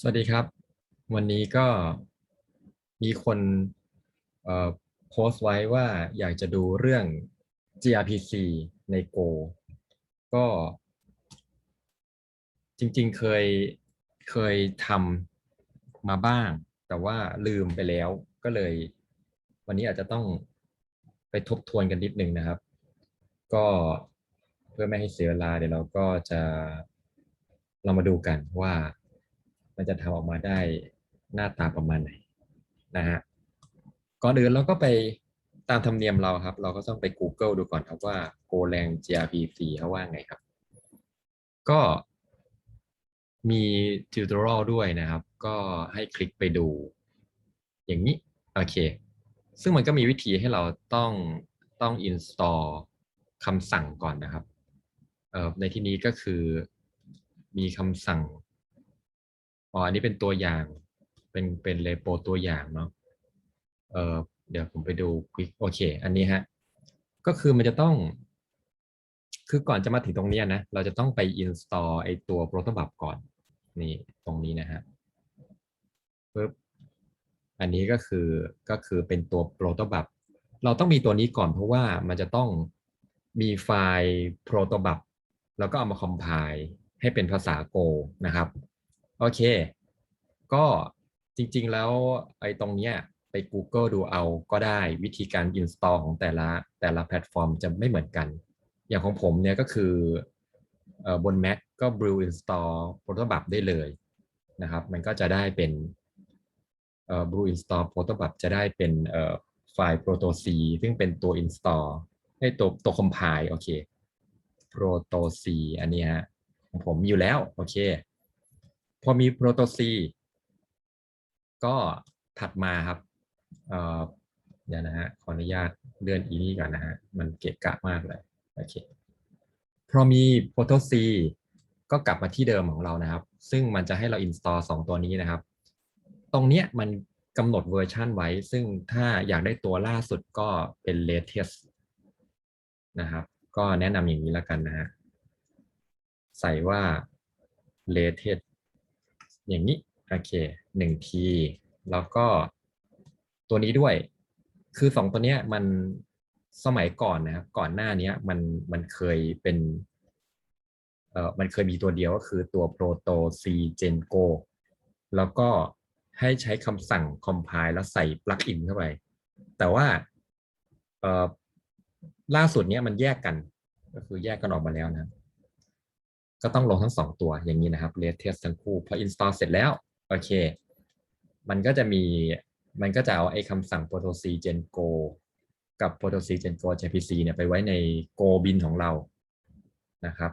สวัสดีครับ วันนี้ก็มีคนโพสต์ไว้ว่าอยากจะดูเรื่อง gRPC ใน Go ก็จริงๆเคยเคยทำมาบ้าง แต่ว่าลืมไปแล้วก็เลย วันนี้อาจจะต้องไปทบทวนกันนิดนึงนะครับ ก็เพื่อไม่ให้เสียเวลาเดี๋ยวเราก็จะเรามาดูกันว่า มันจะทำออกมาได้หน้าตาประมาณไหนนะฮะก่อนอื่นเราก็ไปตามธรรมเนียมเราครับ เราก็ต้องไป Google ดูก่อนครับว่า Golang gRPC เขาว่าไงครับ ก็มีทิวตอรัลด้วยนะครับ ก็ให้คลิกไปดู อย่างนี้ โอเค ซึ่งมันก็มีวิธีให้เราต้องต้อง install คำสั่งก่อนนะครับในที่นี้ก็คือมีคำสั่ง อ๋ออันนี้เป็นตัวอย่าง เป็นเป็นเรโปตัวอย่างเนาะเออเดี๋ยวผมไปดูควิกโอเค อันนี้ฮะ ก็คือมันจะต้อง คือก่อนจะมาถึงตรงนี้นะ เราจะต้องไป install ไอตัว protobuf ก่อน นี่ตรงนี้นะฮะปึ๊บ อันนี้ก็คือ ก็คือเป็นตัว protobuf เราต้องมีตัวนี้ก่อนเพราะว่ามันจะต้องมีไฟล์ protobuf แล้วก็เอามา compile ให้เป็นภาษา Go นะครับ โอเค ก็จริงๆแล้วไอ้ตรงเนี้ยไป Google ดูเอาก็ได้วิธีการ install ของแต่ละแต่ละแพลตฟอร์มจะไม่เหมือนกัน อย่างของผมเนี่ยก็คืออบน Mac ก็ brew install protobuf ได้เลยนะครับ มันก็จะได้เป็นเอ่อ brew install protobuf จะได้เป็นเอ่อไฟล์ proto c ซึ่งเป็นตัว install ให้ตัวตัว compile โอเค proto c อันนี้ฮะของผมอยู่แล้ว โอเค พอมี proto c ก็ถัดมาครับเอ่อเดี๋ยวนะฮะขออนุญาตเลื่อนอีนี่ก่อนนะฮะมันเกะกะมากเลยโอเคพอมี proto c ก็กลับมาที่เดิมของเรานะครับ ซึ่งมันจะให้เรา install 2 ตัวนี้นะครับ ตรงเนี้ยมันกำหนดเวอร์ชันไว้ ซึ่งถ้าอยากได้ตัวล่าสุดก็เป็น latest นะครับ ก็แนะนำอย่างนี้แล้วกันนะฮะ ใส่ว่า latest อย่างนี้โอเคหนึ่งทีแล้วก็ตัวนี้ด้วย คือสองตัวเนี้ยมันสมัยก่อนนะครับก่อนหน้านี้มันมันเคยเป็นเอ่อมันเคยมีตัวเดียวก็คือตัว proto c gen go แล้วก็ให้ใช้คำสั่ง compile แล้วใส่ plugin เข้าไป แต่ว่าเอ่อล่าสุดเนี้ยมันแยกกัน ก็คือแยกกันออกมาแล้วนะ ก็ต้องลงทั้งสองตัวอย่างนี้นะครับ latest ทั้งคู่พอ install เสร็จแล้ว โอเค มันก็จะมีมันก็จะเอาไอ้คำสั่ง proto c gen go กับ proto c gen go jpc เนี่ยไปไว้ใน go bin ของเรานะครับ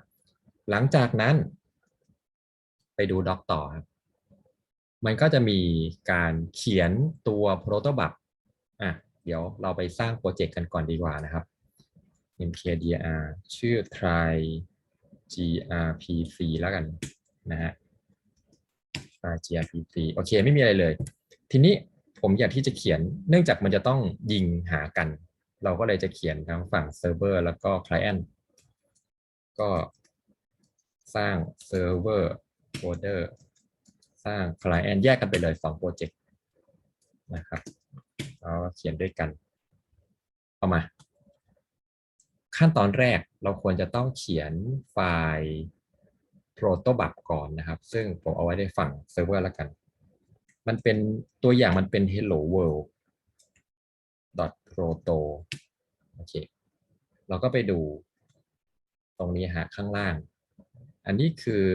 หลังจากนั้นไปดู doc ต่อครับมันก็จะมีการเขียนตัว protobuf อะ เดี๋ยวเราไปสร้างโปรเจกต์กันก่อนดีกว่านะครับ mkdr ชื่อ try grpc แล้วกันนะฮะ grpc โอเคไม่มีอะไรเลย ทีนี้ผมอยากที่จะเขียนเนื่องจากมันจะต้องยิงหากัน เราก็เลยจะเขียนทั้งฝั่งเซิร์ฟเวอร์แล้วก็ client ก็สร้างเซิร์ฟเวอร์โฟลเดอร์สร้าง client แยกกันไปเลย2โปรเจกต์นะครับเราเขียนด้วยกัน เอามา ขั้นตอนแรกเราควรจะต้องเขียนไฟล์ protobuf ก่อนนะครับ ซึ่งผมเอาไว้ในฝั่งเซิร์ฟเวอร์แล้วกัน มันเป็นตัวอย่างมันเป็น hello world proto โอเค เราก็ไปดูตรงนี้ฮะข้างล่าง อันนี้คือ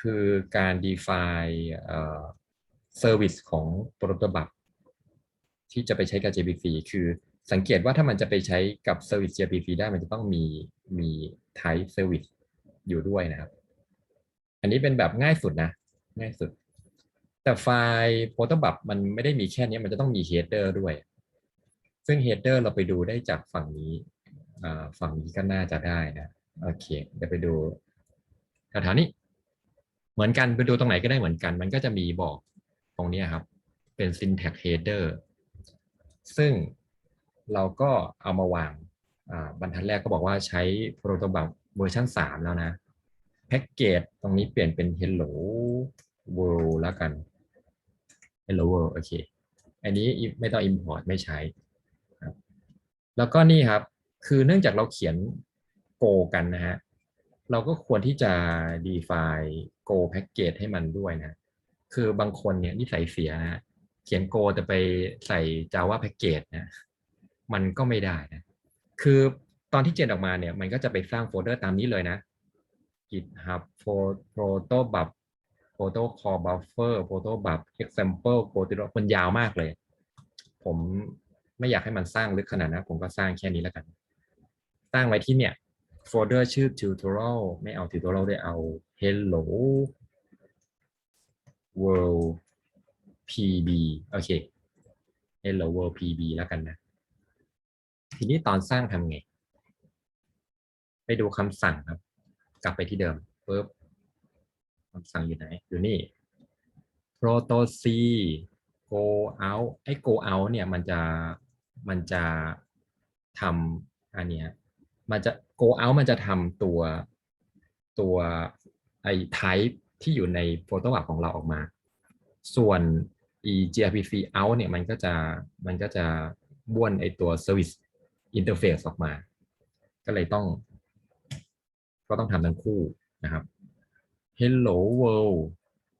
คือการ define เอ่อ service ของ protobuf ที่จะไปใช้กับ JPC คือ สังเกตว่าถ้ามันจะไปใช้กับ service JPC ได้มันจะต้องมีมี type service อยู่ด้วยนะครับ อันนี้เป็นแบบง่ายสุดนะ ง่ายสุด แต่ไฟล์ protobuf มันไม่ได้มีแค่นี้มันจะต้องมี header ด้วย ซึ่ง header เราไปดูได้จากฝั่งนี้ฝั่งนี้ก็น่าจะได้นะ โอเคเดี๋ยวไปดูแถวๆนี้ เหมือนกันไปดูตรงไหนก็ได้เหมือนกัน มันก็จะมีบอกตรงนี้ครับ เป็น syntax header ซึ่ง เราก็เอามาวางบรรทัดแรกก็บอกว่าใช้ protobuf เวอร์ชัน3 แล้วนะ package ตรงนี้เปลี่ยนเป็น hello world แล้วกัน hello world โอเค อันนี้ไม่ต้อง import ไม่ใช้ครับแล้วก็นี่ครับ คือเนื่องจากเราเขียน go กันนะฮะ เราก็ควรที่จะ define go package ให้มันด้วยนะ คือบางคนเนี่ยนิสัยเสียนะเขียน go แต่ไปใส่ java package นะ มันก็ไม่ได้นะคือตอนที่เจนออกมาเนี่ย มันก็จะไปสร้างโฟลเดอร์ตามนี้เลยนะ GitHub protobuf protocol buffer protobuf example p r o t o มันยาวมากเลย ผมไม่อยากให้มันสร้างลึกขนาดนั้นผมก็สร้างแค่นี้แล้วกัน สร้างไว้ที่เนี่ยโฟลเดอร์ชื่อ tutorial ไม่เอา tutorial ด้วยเอา hello world pb โอเค hello world pb แล้วกันนะ ทีนี้ตอนสร้างทำไง ไปดูคำสั่งครับ กลับไปที่เดิมปุ๊บคำสั่งอยู่ไหน อยู่นี่ proto c go out ไอ้ go out เนี่ยมันจะมันจะทำอันเนี้ยมันจะ go out มันจะทำตัวตัวไอ้ type ที่อยู่ใน photo app ของเราออกมา ส่วน e grpc out เนี่ยมันก็จะมันก็จะบ้วนไอตัว service interface ออกมา ก็เลยต้อง ก็ต้องทำทั้งคู่นะครับ hello world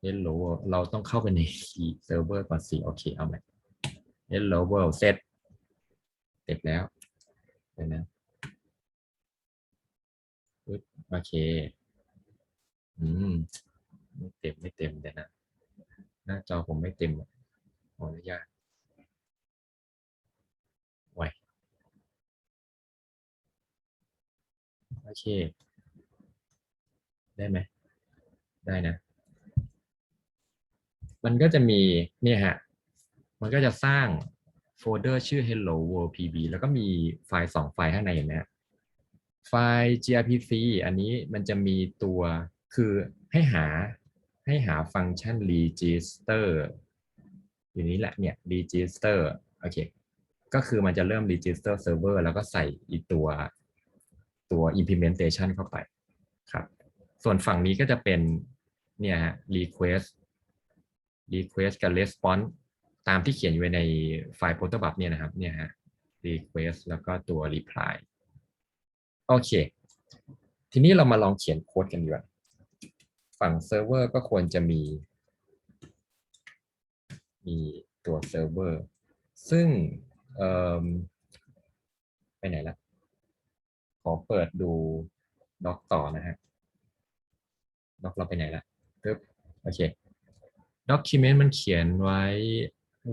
hello world เราต้องเข้าไปใน key server ก่อนสิโอเคเอาใหม่ hello world เสร็จเสร็จแล้วเดี๋ยวนะโอเค อืม ไม่เต็ม ไม่เต็มเดี๋ยวนะ หน้าจอผมไม่เต็มขออนุญาตไว้โอ เค ได้ไหม ได้นะ มันก็จะมีเนี่ยฮะ มันก็จะสร้างโฟลเดอร์ชื่อ hello world pb แล้วก็มีไฟล์สองไฟล์ข้างในเห็นไหมฮะไฟล์ grpc อันนี้มันจะมีตัวคือให้หาให้หาฟังก์ชัน register อยู่นี้แหละเนี่ย register โอเค ก็คือมันจะเริ่ม register server แล้วก็ใส่อีตัว ตัว implementation เข้าไปครับ ส่วนฝั่งนี้ก็จะเป็นเนี่ยฮะ request request กับ response ตามที่เขียนไว้ในไฟล์ protobuf เนี่ยนะครับเนี่ยฮะ request แล้วก็ตัว reply โอเค ทีนี้เรามาลองเขียนโค้ดกันดีกว่าฝั่งเซิร์ฟเวอร์ก็ควรจะมี มีตัวเซิร์ฟเวอร์ซึ่งเออไปไหนละ ขอเปิดดูด็อกต่อนะฮะด็อกเราไปไหนละปึ๊บโอเค document มันเขียนไว้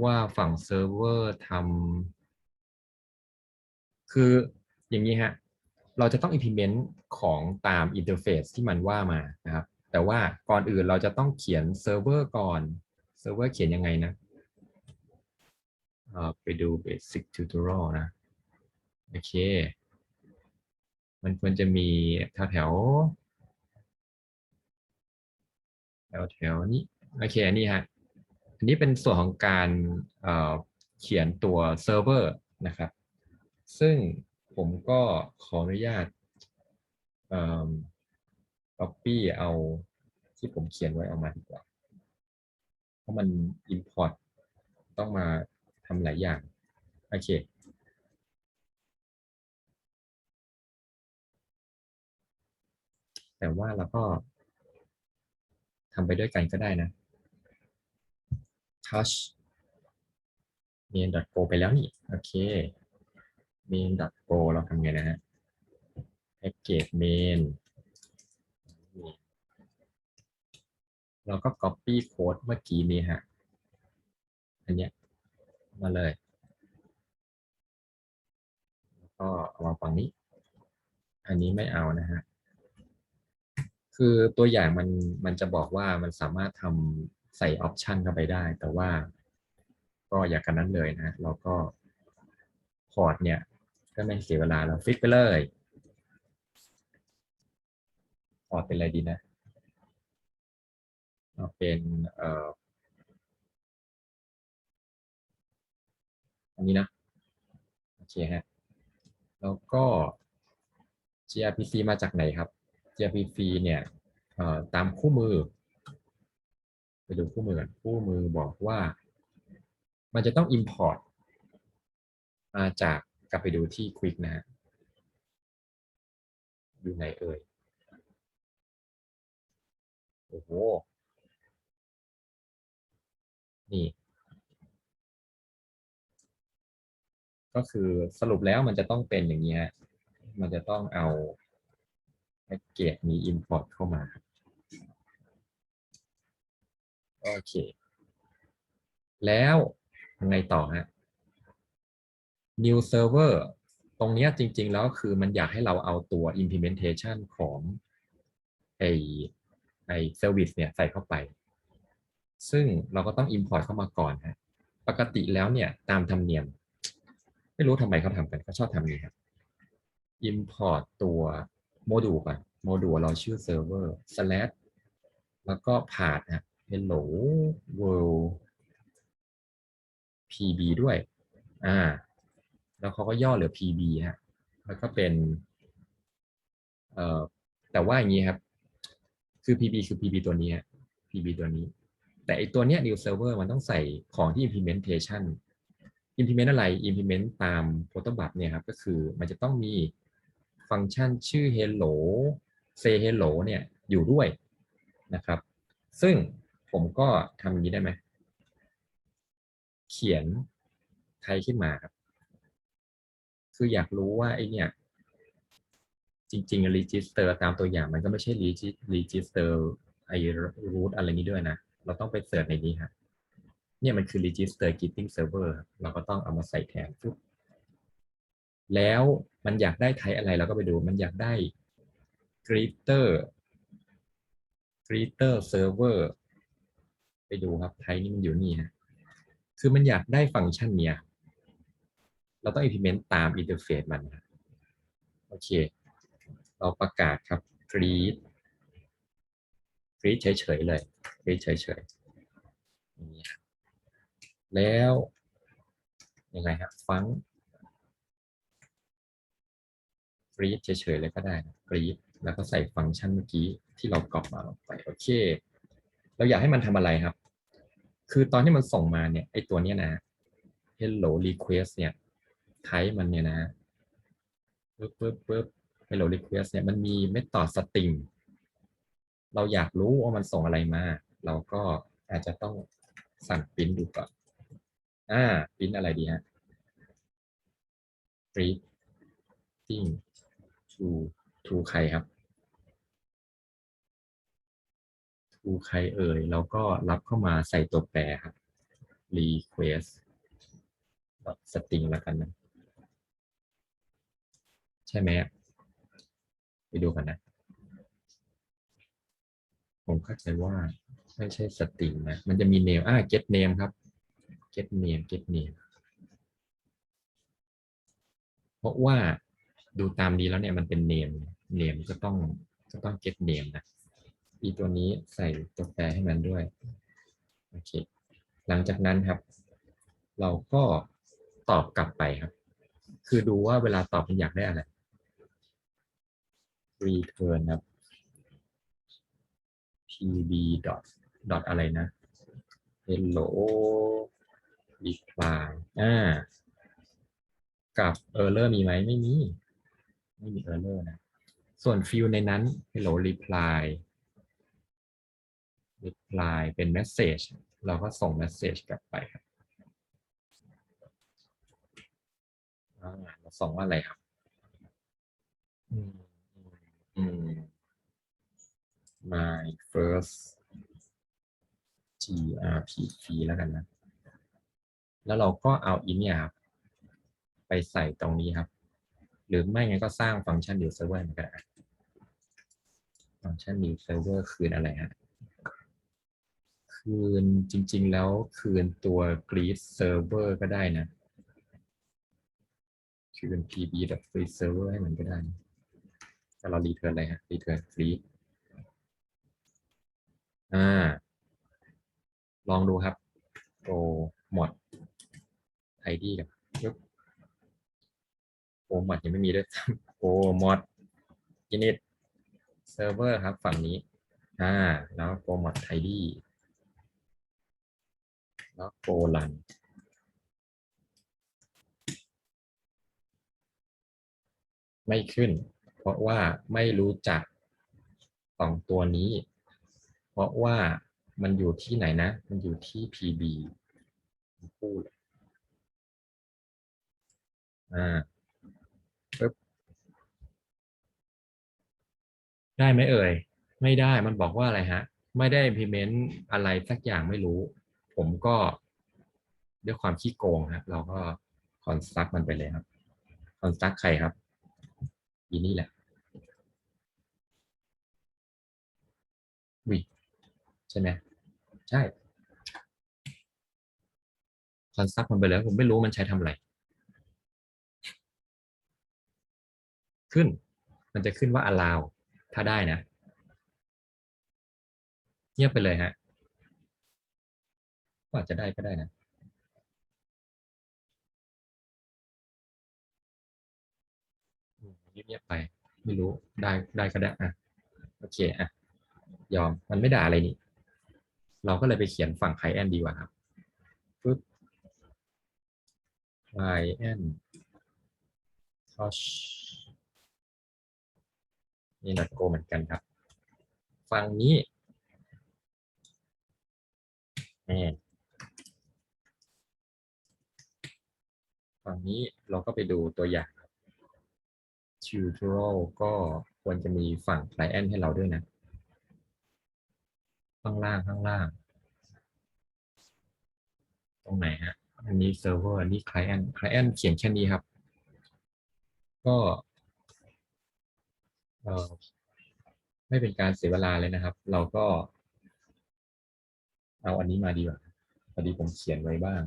ว่าฝั่งเซิร์ฟเวอร์ทำคืออย่างนี้ฮะ เราจะต้อง implement ของตาม interface ที่มันว่ามานะครับ แต่ว่าก่อนอื่นเราจะต้องเขียนเซิร์ฟเวอร์ก่อนเซิร์ฟเวอร์เขียนยังไงนะไปดู basic tutorial นะ โอเค มันควรจะมีแถวแถวแถวแถวนี้โอเคอันนี้ฮะอันนี้เป็นส่วนของการเเขียนตัวเซิร์ฟเวอร์นะครับ ซึ่งผมก็ขออนุญาต copy เอาที่ผมเขียนไว้ออกมาดีกว่า เพราะมัน import ต้องมาทำหลายอย่าง โอเค แต่ว่าเราก็ทำไปด้วยกันก็ได้นะ touch main.go ไปแล้วนี่ โอเค main.go เราทำไงนะฮะ package main เราก็ copy code เมื่อกี้นี้ฮะ อันเนี้ยมาเลย แล้วก็เอามาฝั่งนี้ อันนี้ไม่เอานะฮะ คือตัวอย่างมันมันจะบอกว่ามันสามารถทำใส่ออปชันเข้าไปได้ แต่ว่าก็อย่ากันนั้นเลยนะเราก็พอร์ตเนี่ยก็ไม่เสียเวลาเราฟิกไปเลยพอร์ตเป็นอะไรดีนะเอาเป็นเอ่ออันนี้นะโอเคฮะแล้วก็ gRPC มาจากไหนครับ gRPC เนี่ยตามคู่มือ ไปดูคู่มือกันคู่มือบอกว่า มันจะต้อง import มาจากกลับไปดูที่ Quick นะฮะอยู่ไหนเอ่ย โอ้โห นี่ ก็คือสรุปแล้วมันจะต้องเป็นอย่างนี้ฮะมันจะต้องเอา แพ็กเกจมี import เข้ามาโอเค แล้วยังไงต่อฮะ new server ตรงเนี้ยจริง ๆ แล้วคือมันอยากให้เราเอาตัว implementation ของไอไอ service เนี่ยใส่เข้าไป ซึ่งเราก็ต้อง import เข้ามาก่อนฮะ ปกติแล้วเนี่ยตามธรรมเนียม ไม่รู้ทำไมเขาทำกันเขาชอบทำนี้ครับ import ตัว โมดูลก่อนโมดูลเราชื่อ server slash แล้วก็ผ่านฮะ hello world pb ด้วย อ่า แล้วเขาก็ย่อเหลือ pb ฮะ แล้วก็เป็น เอ่อ แต่ว่าอย่างนี้ครับ คือ pb คือ pb ตัวนี้ฮะ pb ตัวนี้ แต่ไอตัวเนี้ย new server มันต้องใส่ของที่ implementation implement อะไร implement ตาม protobuf เนี่ยครับ ก็คือมันจะต้องมี ฟังก์ชันชื่อ hello say hello เนี่ยอยู่ด้วยนะครับ ซึ่งผมก็ทำอย่างนี้ได้ไหม เขียนไทยขึ้นมาครับ คืออยากรู้ว่าไอเนี่ย จริงๆ register ตามตัวอย่างมันก็ไม่ใช่ register ไอ root อะไรนี้ด้วยนะ เราต้องไปเสิร์ชในนี้ครับเนี่ยมันคือ register greeting server เราก็ต้องเอามาใส่แทนปุ๊บ แล้วมันอยากได้ไทป์อะไรเราก็ไปดูมันอยากได้ greeter greeter server ไปดูครับไทป์นี่มันอยู่นี่ฮะคือมันอยากได้ฟังก์ชันเนี้ยเราต้อง implement ตาม interface มันโอเค เราประกาศครับ greet greet เฉยๆเลย greet เฉยๆแล้วยังไงครับฟัง greet เฉยๆเลยก็ได้นะ greet แล้วก็ใส่ฟังก์ชันเมื่อกี้ที่เรากรอบมาลงไปโอเค เราอยากให้มันทำอะไรครับ คือตอนที่มันส่งมาเนี่ยไอตัวเนี้ยนะ hello request เนี่ยไทป์มันเนี่ยนะปึ๊บปึ๊บปึ๊บ hello request เนี่ยมันมี method string เราอยากรู้ว่ามันส่งอะไรมา เราก็อาจจะต้องสั่งปริ้นดูก่อน อ่าปริ้นอะไรดีฮะ greeting to to ใครครับ to ใครเอ่ย แล้วก็รับเข้ามาใส่ตัวแปรครับ request string แล้วกันนะ ใช่ไหมไปดูกันนะ ผมเข้าใจว่าไม่ใช่สตริงนะ มันจะมี name อ่า get name ครับ get name get name เพราะว่า ดูตามนี้แล้วเนี่ยมันเป็น name name ก็ต้องก็ต้อง get name นะอีตัวนี้ใส่ตัวแปรให้มันด้วยโอเคหลังจากนั้นครับ เราก็ตอบกลับไปครับ คือดูว่าเวลาตอบมันอยากได้อะไร return ครับ pb dot dot อะไรนะ hello reply อ่า กับ error มีไหมไม่มี ไม่มี error นะ ส่วน field ในนั้น hello reply reply เป็น message เราก็ส่ง message กลับไปครับเราส่งว่าอะไรครับอืม my first grpg แล้วกันนะ แล้วเราก็เอาอินเนี่ยครับ ไปใส่ตรงนี้ครับ หรือไม่งั้นก็สร้างฟังก์ชัน new server มันก็ได้ฟังก์ชัน new server คืนอะไรฮะ คืนจริง ๆ แล้วคืนตัว greet server ก็ได้นะ คืน pb free server ให้มันก็ได้ แต่เรา return อะไรฮะ return greet อ่า ลองดูครับ go mod id กับ ปึ๊บ go mod ยังไม่มีด้วย go mod init server ครับฝั่งนี้ อ่า แล้วโปรโมทไทดี้แล้วโกลันไม่ขึ้น เพราะว่าไม่รู้จักสองตัวนี้ เพราะว่ามันอยู่ที่ไหนนะ มันอยู่ที่ PB พูดอ่าปึ๊บ ได้ไหมเอ่ย ไม่ได้มันบอกว่าอะไรฮะ ไม่ได้ implement อะไรสักอย่างไม่รู้ ผมก็ด้วยความขี้โกงครับ เราก็ construct มันไปเลยครับ construct ใครครับอีนี่แหละวิใช่ไหมใช่ construct มันไปแล้ว ผมไม่รู้มันใช้ทำอะไร ขึ้น มันจะขึ้นว่า allow ถ้าได้นะ เงียบไปเลยฮะก็อาจจะได้ก็ได้นะเงียบๆไป ไม่รู้ได้ได้ก็ได้อะโอเคอะยอมมันไม่ด่าอะไรนี่ เราก็เลยไปเขียนฝั่งไคลแอนดีกว่าครับปึ๊บไคลแอนทัช นี่นัดโกเหมือนกันครับ ฝั่งนี้นี่ฝั่งนี้เราก็ไปดูตัวอย่าง tutorial ก็ควรจะมีฝั่ง client ให้เราด้วยนะ ข้างล่างข้างล่าง ตรงไหนฮะ อันนี้ server อันนี้ client client เขียนแค่นี้ครับ ก็ ไม่เป็นการเสียเวลาเลยนะครับ เราก็ เอาอันนี้มาดีกว่าพอดีผมเขียนไว้บ้าง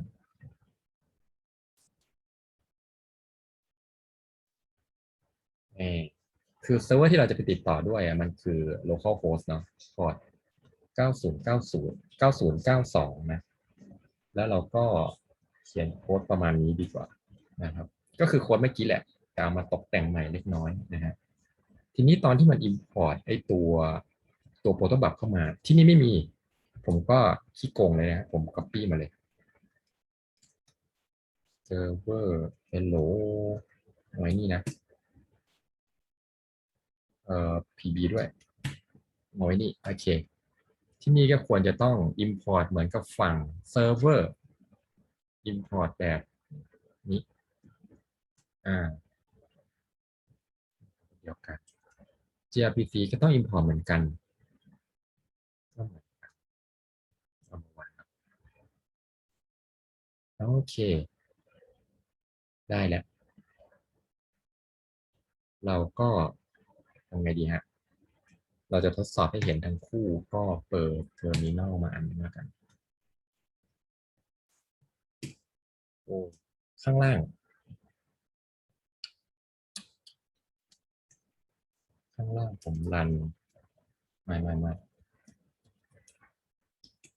เอคือเซิร์ฟเวอร์ที่เราจะไปติดต่อด้วยอะมันคือ local host เนาะ port 9090 9092 นะ แล้วเราก็เขียนโค้ดประมาณนี้ดีกว่านะครับ ก็คือโค้ดเมื่อกี้แหละแต่เอามาตกแต่งใหม่เล็กน้อยนะฮะ ทีนี้ตอนที่มัน import ไอตัวตัว protobuf เข้ามา ที่นี่ไม่มี ผมก็ขี้โกงเลยนะผม copy มาเลย server hello ไว้นี่นะ เอ่อ PB ด้วยเอาไว้นี่ โอเค ที่นี่ก็ควรจะต้อง import เหมือนกับฝั่ง server import แบบนี้ อ่า เดียวกัน gRPC ก็ต้อง import เหมือนกันก็เหมือนกันโอเค ได้แล้ว เราก็ทำไงดีฮะ เราจะทดสอบให้เห็นทั้งคู่ก็เปิดเทอร์มินอลมาอันนึงแล้วกัน โอ้ ข้างล่าง ข้างล่างผมรันไม่ไม่ไม่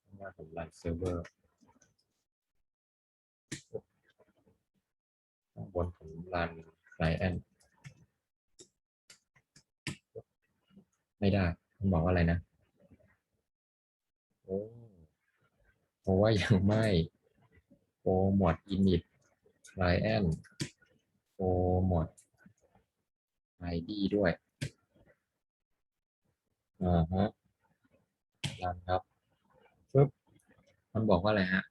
ข้างล่างผมรันเซิร์ฟเวอร์ข้างบนผมรันไลแอนไม่ได้มันบอกว่าอะไรนะโอ้เพราะว่ายังไม่โปรโมทอินิตไลแอนโปรโมทไอดีด้วย อ่าฮะรันครับปึ๊บมันบอกว่าอะไรฮะ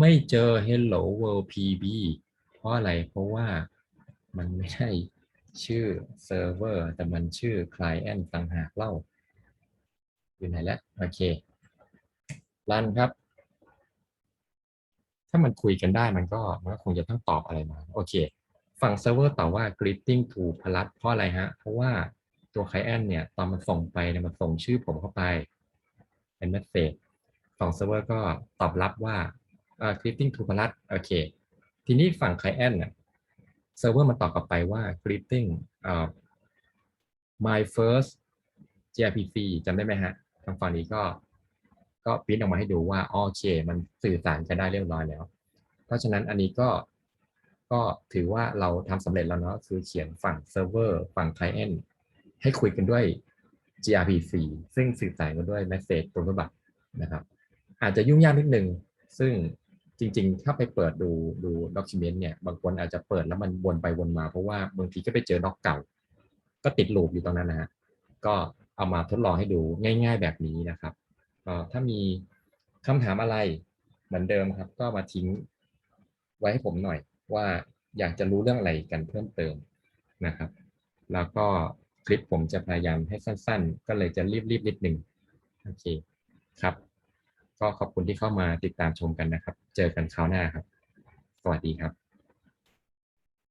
ไม่เจอ Hello World PB เพราะอะไร เพราะว่ามันไม่ใช่ชื่อเซิร์ฟเวอร์ แต่มันชื่อ Client ต่างหากเล่า อยู่ไหนแล้ว โอเค รันครับ ถ้ามันคุยกันได้มันก็มันก็คงจะต้องตอบอะไรมา โอเค ฝั่งเซิร์ฟเวอร์ตอบว่า greeting to พลัสเพราะอะไรฮะ เพราะว่า ตัว client เนี่ยตอนมันส่งไปเนี่ยมันส่งชื่อผมเข้าไป เป็น message ฝั่งเซิร์ฟเวอร์ก็ตอบรับว่าเอ่อ greeting to พลัสโอเค ทีนี้ฝั่ง client เนี่ยเซิร์ฟเวอร์มันตอบกลับไปว่า greeting เอ่อ my first gRPC จำได้ไหมฮะทางฝั่งนี้ก็ก็พิมพ์ออกมาให้ดูว่าโอเค มันสื่อสารกันได้เรียบร้อยแล้ว เพราะฉะนั้นอันนี้ก็ก็ถือว่าเราทำสำเร็จแล้วเนาะคือเขียนฝั่งเซิร์ฟเวอร์ฝั่ง client ให้คุยกันด้วย gRPC ซึ่งสื่อสารกันด้วย message ตัวบัตนะครับ อาจจะยุ่งยากนิดนึง ซึ่งจริง ๆ ถ้าไปเปิดดูดู document เนี่ย บางคนอาจจะเปิดแล้วมันวนไปวนมา เพราะว่าบางทีก็ไปเจอด็อกเก่า ก็ติดลูปอยู่ตรงนั้นนะฮะ ก็เอามาทดลองให้ดูง่าย ๆ แบบนี้นะครับ ก็ถ้ามีคำถามอะไรเหมือนเดิมครับ ก็มาทิ้งไว้ให้ผมหน่อยว่าอยากจะรู้เรื่องอะไรกันเพิ่มเติมนะครับ แล้วก็ คลิปผมจะพยายามให้สั้น ๆ ก็เลยจะรีบๆนิดนึงโอเคครับ ก็ขอบคุณที่เข้ามาติดตามชมกันนะครับ เจอกันคราวหน้าครับ สวัสดีครับ